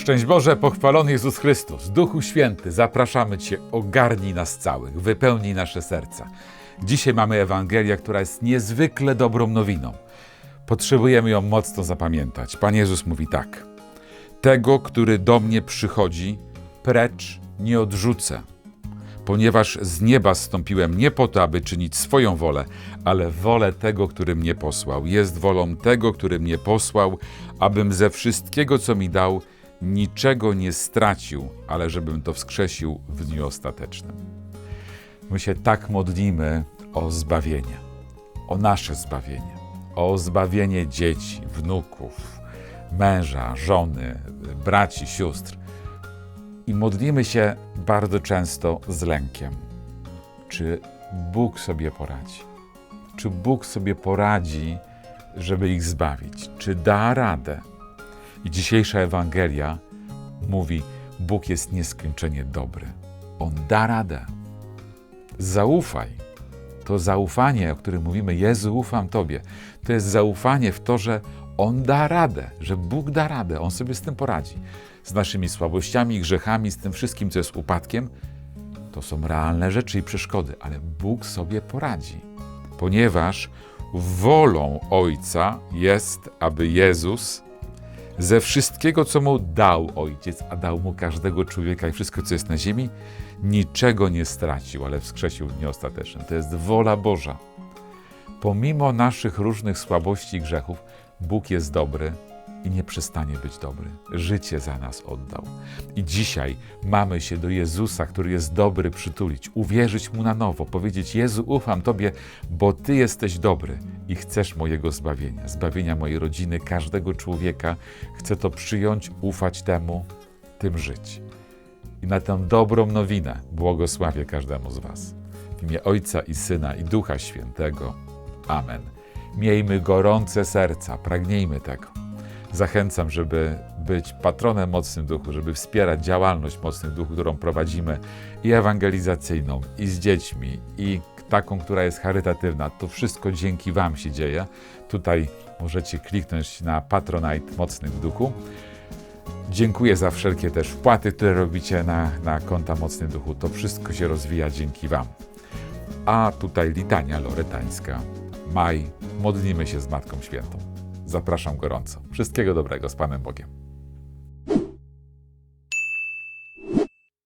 Szczęść Boże, pochwalony Jezus Chrystus, Duchu Święty, zapraszamy Cię, ogarnij nas całych, wypełnij nasze serca. Dzisiaj mamy Ewangelię, która jest niezwykle dobrą nowiną. Potrzebujemy ją mocno zapamiętać. Pan Jezus mówi tak: Tego, który do mnie przychodzi, precz nie odrzucę, ponieważ z nieba zstąpiłem nie po to, aby czynić swoją wolę, ale wolę tego, który mnie posłał. Jest wolą tego, który mnie posłał, abym ze wszystkiego, co mi dał, niczego nie stracił, ale żebym to wskrzesił w dniu ostatecznym. My się tak modlimy o zbawienie, o nasze zbawienie, o zbawienie dzieci, wnuków, męża, żony, braci, sióstr. I modlimy się bardzo często z lękiem. Czy Bóg sobie poradzi? Czy Bóg sobie poradzi, żeby ich zbawić? Czy da radę? I dzisiejsza Ewangelia mówi: Bóg jest nieskończenie dobry. On da radę. Zaufaj. To zaufanie, o którym mówimy, Jezu, ufam Tobie, to jest zaufanie w to, że On da radę, że Bóg da radę, On sobie z tym poradzi. Z naszymi słabościami, grzechami, z tym wszystkim, co jest upadkiem, to są realne rzeczy i przeszkody, ale Bóg sobie poradzi, ponieważ wolą Ojca jest, aby Jezus ze wszystkiego, co mu dał Ojciec, a dał mu każdego człowieka i wszystko, co jest na ziemi, niczego nie stracił, ale wskrzesił w dniu ostatecznym. To jest wola Boża. Pomimo naszych różnych słabości i grzechów, Bóg jest dobry i nie przestanie być dobry. Życie za nas oddał. I dzisiaj mamy się do Jezusa, który jest dobry, przytulić, uwierzyć Mu na nowo, powiedzieć: Jezu, ufam Tobie, bo Ty jesteś dobry i chcesz mojego zbawienia, zbawienia mojej rodziny, każdego człowieka. Chcę to przyjąć, ufać temu, tym żyć. I na tę dobrą nowinę błogosławię każdemu z Was. W imię Ojca i Syna i Ducha Świętego. Amen. Miejmy gorące serca, pragnijmy tego. Zachęcam, żeby być patronem Mocnym Duchu, żeby wspierać działalność Mocnych Duchu, którą prowadzimy i ewangelizacyjną, i z dziećmi, i taką, która jest charytatywna. To wszystko dzięki Wam się dzieje. Tutaj możecie kliknąć na Patronite Mocnych w Duchu. Dziękuję za wszelkie też wpłaty, które robicie na, na konta Mocny Duchu. To wszystko się rozwija dzięki Wam. A tutaj litania loretańska. Maj, modlimy się z Matką Świętą. Zapraszam gorąco. Wszystkiego dobrego z Panem Bogiem.